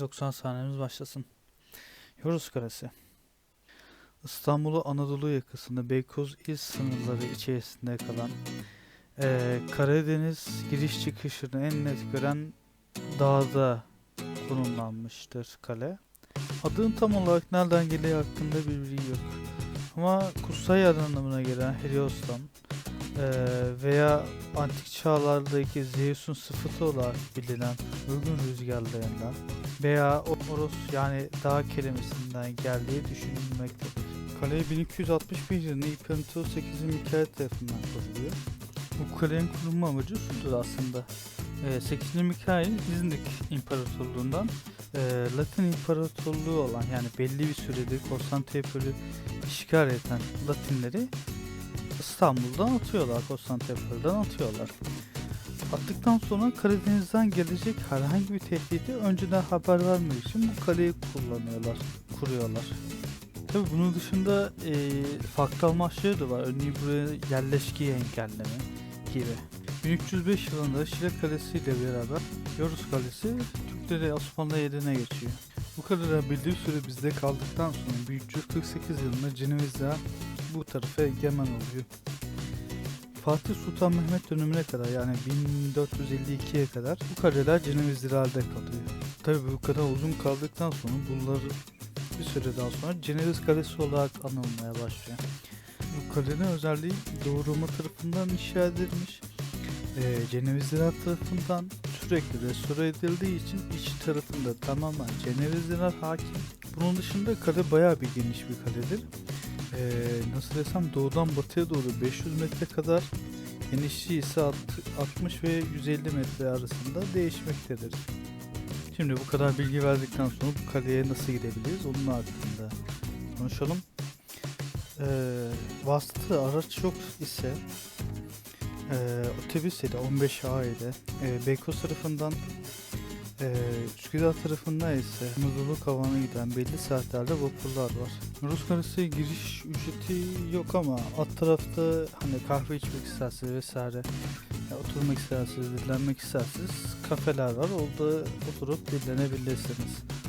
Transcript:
90 saniyemiz başlasın. Yoruz Kalesi. İstanbul'u Anadolu yakasında Beykoz il sınırları içerisinde kalan eee, Karadeniz giriş çıkışını en net gören dağda konumlanmıştır kale. Adının tam olarak nereden geldiği hakkında bir bilgi yok. Ama kutsal yer anlamına gelen Helios'tan veya antik çağlardaki Zeus'un sıfatı olarak bilinen uygun rüzgarlarından veya Oros yani dağ kelimesinden geldiği düşünülmektedir. Kale 1261 yılında İmparator 8. Mikail tarafından kuruluyor. Bu kalenin kurulma amacı şudur aslında. Ee, 8. Mikail İznik İmparatorluğundan e, Latin İmparatorluğu olan yani belli bir süredir Konstantinopol'ü işgal eden Latinleri İstanbul'dan atıyorlar, Konstantinopol'den atıyorlar. Attıktan sonra Karadeniz'den gelecek herhangi bir tehdidi önceden haber vermek için bu kaleyi kullanıyorlar, kuruyorlar. Tabi bunun dışında e, farklı amaçları da var. Örneğin buraya yerleşkiyi engelleme gibi. 1305 yılında Şile Kalesi ile beraber Yoruz Kalesi Türkleri Osmanlı eline geçiyor. Bu kadar bildiği süre bizde kaldıktan sonra 1348 yılında Cenevizler bu tarafa egemen oluyor. Fatih Sultan Mehmet dönemine kadar yani 1452'ye kadar bu kaleler Cenevizliler'de kalıyor. Tabi bu kadar uzun kaldıktan sonra bunlar bir süreden sonra Ceneviz Kalesi olarak anılmaya başlıyor. Bu kalenin özelliği Doğu Roma tarafından inşa edilmiş. Ee, Cenevizliler tarafından sürekli restore edildiği için iç tarafında tamamen Cenevizliler hakim. Bunun dışında kale bayağı bir geniş bir kaledir. Ee, nasıl desem doğudan batıya doğru 500 metre kadar genişliği ise alt- 60 ve 150 metre arasında değişmektedir. Şimdi bu kadar bilgi verdikten sonra bu kaleye nasıl gidebiliriz onun hakkında konuşalım. Ee, vasıtı araç yok ise e, otobüs ile 15A ile e, Beykoz tarafından e, Üsküdar tarafından ise Anadolu Kavan'a giden belli saatlerde vapurlar var. Rus Kalesi giriş ücreti yok ama alt tarafta hani kahve içmek isterseniz vesaire ya oturmak isterseniz, dinlenmek isterseniz kafeler var. Orada oturup dinlenebilirsiniz.